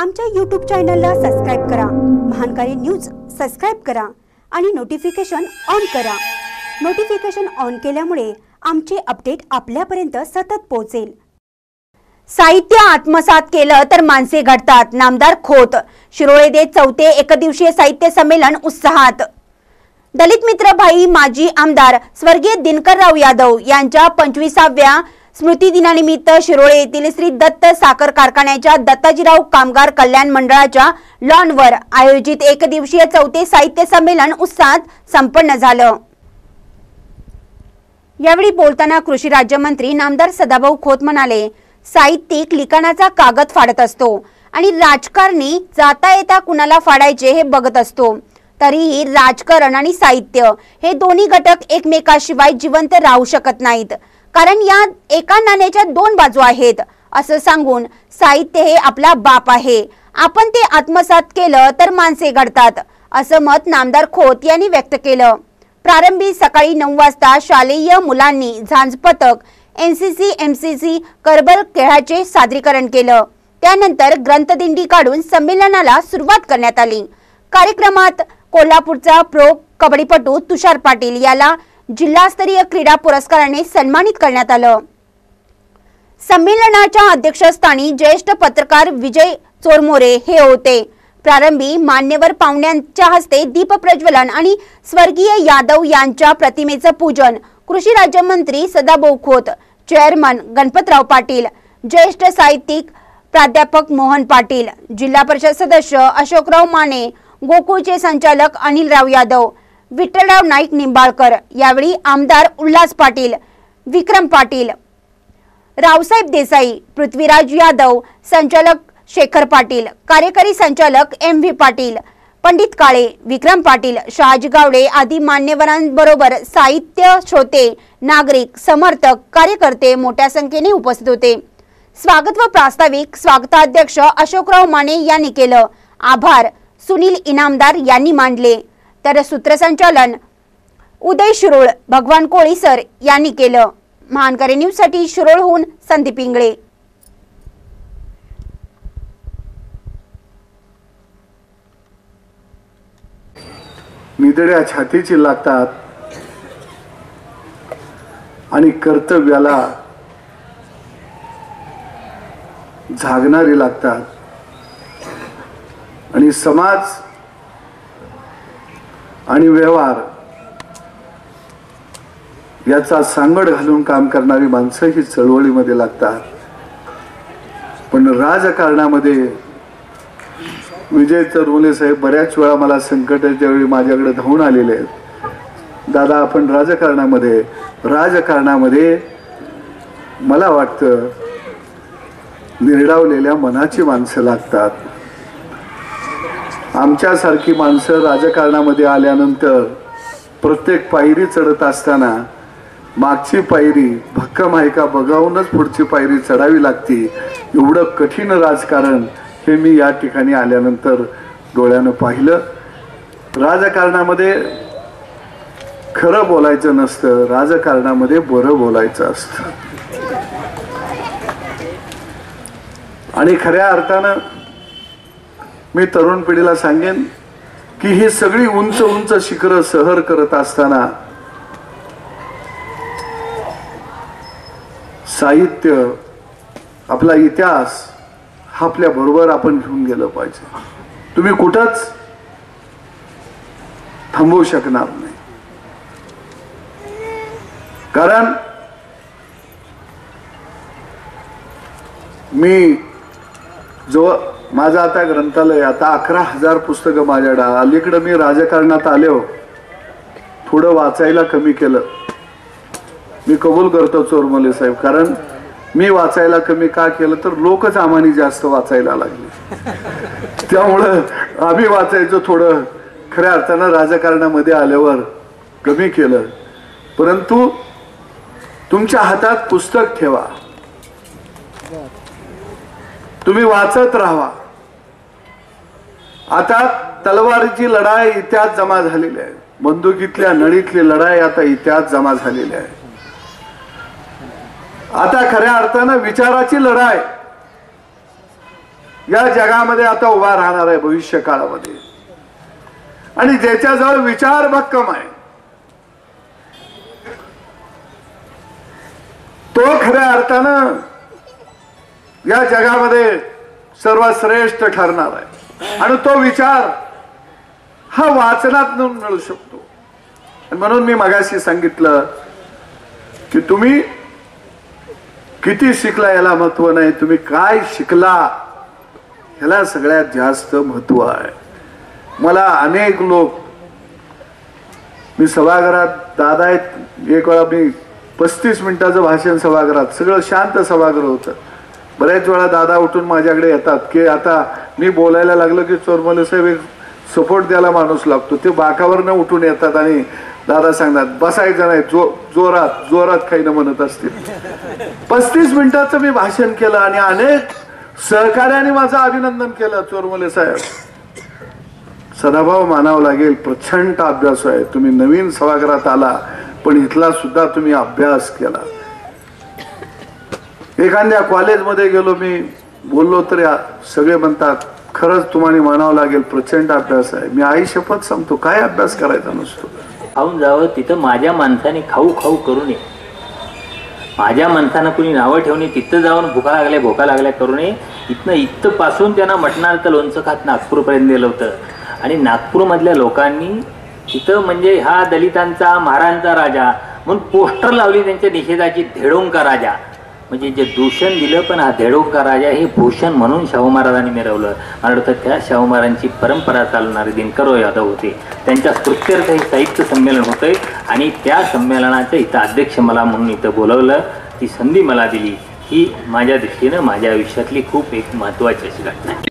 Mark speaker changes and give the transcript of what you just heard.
Speaker 1: आमच्या यूट्यूब चॅनलला सबस्क्राईब करा. महानकारी न्यूज सबस्क्राईब करा आणि नोटिफिकेशन ऑन करा. नोटिफिकेशन ऑन केल्यामुळे आमचे अपडेट आपल्यापर्यंत सतत पोहोचेल. साहित्य आत्मसात केलं तर माणसे घडतात नामदार खोत. शिरोळे दे चौथे एकदिवसीय साहित्य संमेलन उत्साहात. दलित मित्र भाई माजी आमदार स्वर्गीय दिनकरराव यादव यांच्या पंचवीसाव्या स्मृती दिनानिमित्त शिरोळे येथील श्री दत्त साखर कारखान्याच्या दत्ताजीराव कामगार कल्याण मंडळाच्या लॉनवर आयोजित एकदिवसीय चौथे साहित्य संमेलन उत्साहात संपन्न झालं. यावेळी बोलताना कृषी राज्यमंत्री नामदार सदाभाऊ खोत म्हणाले साहित्यिक लिखाणाचा कागद फाडत असतो आणि राजकारणी जाता येता कुणाला फाडायचे हे बघत असतो. तरीही राजकारण आणि साहित्य हे दोन्ही घटक एकमेकाशिवाय जिवंत राहू शकत नाहीत. कारण या एका नाण्याच्या दोन बाजू आहेत. असं सांगून साहित्य हे आपला बाप आहे. आपण ते आत्मसात केलं तर माणसे घडतात असं मत नामदार खोत यांनी व्यक्त केलं. प्रारंभी सकाळी नऊ वाजता शालेय मुलांनी झांज पथक एनसीसी एमसीसी करबल खेळाचे सादरीकरण केलं. त्यानंतर ग्रंथदिंडी काढून संमेलनाला सुरुवात करण्यात आली. कार्यक्रमात कोल्हापूरचा प्रो कबड्डीपटू तुषार पाटील याला जिल्हास्तरीय क्रीडा पुरस्काराने सन्मानित करण्यात आलं. संमेलनाच्या अध्यक्षस्थानी ज्येष्ठ पत्रकार विजय चोरमोरे हे होते. प्रारंभी मान्यवर पाहुण्यांच्या हस्ते दीप प्रज्वलन आणि स्वर्गीय यादव यांच्या प्रतिमेचं पूजन कृषी राज्यमंत्री सदाभाऊ खोत चेअरमन गणपतराव पाटील ज्येष्ठ साहित्यिक प्राध्यापक मोहन पाटील जिल्हा परिषद सदस्य अशोकराव माने गोकुळचे संचालक अनिलराव यादव विठ्ठलराव नाईक निंबाळकर यावेळी आमदार उल्हास पाटील विक्रम पाटील रावसाहेब देसाई पृथ्वीराज यादव संचालक शेखर पाटील कार्यकारी संचालक एम व्ही पाटील पंडित काळे विक्रम पाटील शहाजी गावडे आदी मान्यवरांबरोबर साहित्य श्रोते नागरिक समर्थक कार्यकर्ते मोठ्या संख्येने उपस्थित होते. स्वागत व प्रास्ताविक स्वागताध्यक्ष अशोकराव माने यांनी केलं. आभार. सुनील इनामदार यांनी मांडले. तर सूत्रसंचालन उदय शिरोळ भगवान कोळी सर यांनी केलं. महानकरे न्यूजसाठी शिरोळहून संदीप इंगळे.
Speaker 2: निदड्या छातीची लागतात आणि कर्तव्याला झागणारी लागतात. आणि समाज आणि व्यवहार. याचा सांगड घालून काम करणारी माणसं ही चळवळीमध्ये लागतात. पण राजकारणामध्ये विजय चरवले साहेब बऱ्याच वेळा मला संकटाच्या वेळी माझ्याकडे धावून आलेले आहेत. दादा आपण राजकारणामध्ये राजकारणामध्ये मला वाटतं निर्डावलेल्या मनाची माणसं लागतात. आमच्यासारखी माणसं राजकारणामध्ये आल्यानंतर प्रत्येक पायरी चढत असताना मागची पायरी भक्कम आहे का बघावूनच पुढची पायरी चढावी लागते. एवढं कठीण राजकारण हे मी या ठिकाणी आल्यानंतर डोळ्यानं पाहिलं. राजकारणामध्ये खरं बोलायचं नसतं राजकारणामध्ये बरं बोलायचं असतं. आणि खऱ्या अर्थानं मी तरुण पिढीला सांगेन की ही सगळी उंच उंच शिखरं सहर करत असताना साहित्य आपला इतिहास हा आपल्या बरोबर आपण घेऊन गेलं पाहिजे. तुम्ही कुठंच थांबवू शकणार नाही. कारण मी जो माझा आता ग्रंथालय आता अकरा हजार पुस्तकं माझ्याकडे अलीकडं मी राजकारणात आलो हो. थोडं वाचायला कमी केलं. मी कबूल करतो चोरमले साहेब कारण मी वाचायला कमी का केलं तर लोकच आम्हाने जास्त वाचायला लागले. त्यामुळं आम्ही वाचायचं थोडं खऱ्या अर्थानं राजकारणामध्ये आल्यावर कमी केलं. परंतु तुमच्या हातात पुस्तक ठेवा. तुम्ही वाचत राहा आता तलवारीची लढाई इतिहास जमा झालेली आहे. बंदुकीतल्या नळीतली लढाई आता इतिहास जमा झालेली आहे. आता खऱ्या अर्थानं विचाराची लढाई या जगामध्ये आता उभा राहणार आहे भविष्य काळामध्ये आणि ज्याच्याजवळ विचार भक्कम आहे तो खऱ्या अर्थानं या जगामध्ये सर्वात श्रेष्ठ ठरणार आहे. आणि तो विचार हा वाचनातून मिळू शकतो. म्हणून मी मगाशी सांगितलं की तुम्ही किती शिकला याला महत्त्व नाही तुम्ही काय शिकला ह्याला सगळ्यात जास्त महत्त्व आहे. मला अनेक लोक मी सभागृहात दादा आहेत एक वेळा मी पस्तीस मिनिटाचं भाषण सभागृहात सगळं शांत सभागृह होतं. बऱ्याच वेळा दादा उठून माझ्याकडे येतात की आता मी बोलायला लागलो की चोरमले साहेब एक सपोर्ट द्यायला माणूस लागतो. ते बाकावरनं उठून येतात आणि दादा सांगतात बसायचं नाही जो जोरात जोरात काही म्हणत असतील. पस्तीस मिनिटाचं मी भाषण केलं आणि अनेक सहकार्याने माझं अभिनंदन केलं चोरमले साहेब. सदाभाव मानावं लागेल प्रचंड अभ्यास आहे. तुम्ही नवीन सभागृहात आला पण इथला सुद्धा तुम्ही अभ्यास केला. एखाद्या कॉलेजमध्ये गेलो मी बोललो तर या सगळे म्हणतात खरंच तुम्हाला म्हणावं लागेल प्रचंड अभ्यास आहे. मी आई शपथ सांगतो काय अभ्यास करायचा नसतो?
Speaker 3: खाऊन जावं तिथं माझ्या माणसाने खाऊ खाऊ करू नये. माझ्या माणसानं कुणी नावं ठेवणे तिथं जाऊन भुका लागल्या भोका लागल्या करू नये. इथनं इथं पासून त्यांना तर लोणचं खात नागपूरपर्यंत नेलं होतं. आणि नागपूरमधल्या लोकांनी तिथं म्हणजे हा दलितांचा महाराजांचा राजा म्हणून पोस्टर लावली त्यांच्या निषेधाची धेडोंका राजा. म्हणजे जे दूषण दिलं पण हा धेडोंका राजा हे भूषण म्हणून शाहू महाराजांनी मिरवलं. आणि वाटतं त्या शाहू महाराजांची परंपरा चालणारे दिनकरो यादव होते. त्यांच्या स्तुत्यर्थ हे साहित्य संमेलन होतंय आणि त्या संमेलनाचं इथं अध्यक्ष मला म्हणून इथं बोलवलं. ती संधी मला दिली. ही माझ्या दृष्टीनं माझ्या आयुष्यातली खूप एक महत्त्वाची अशी घटना आहे.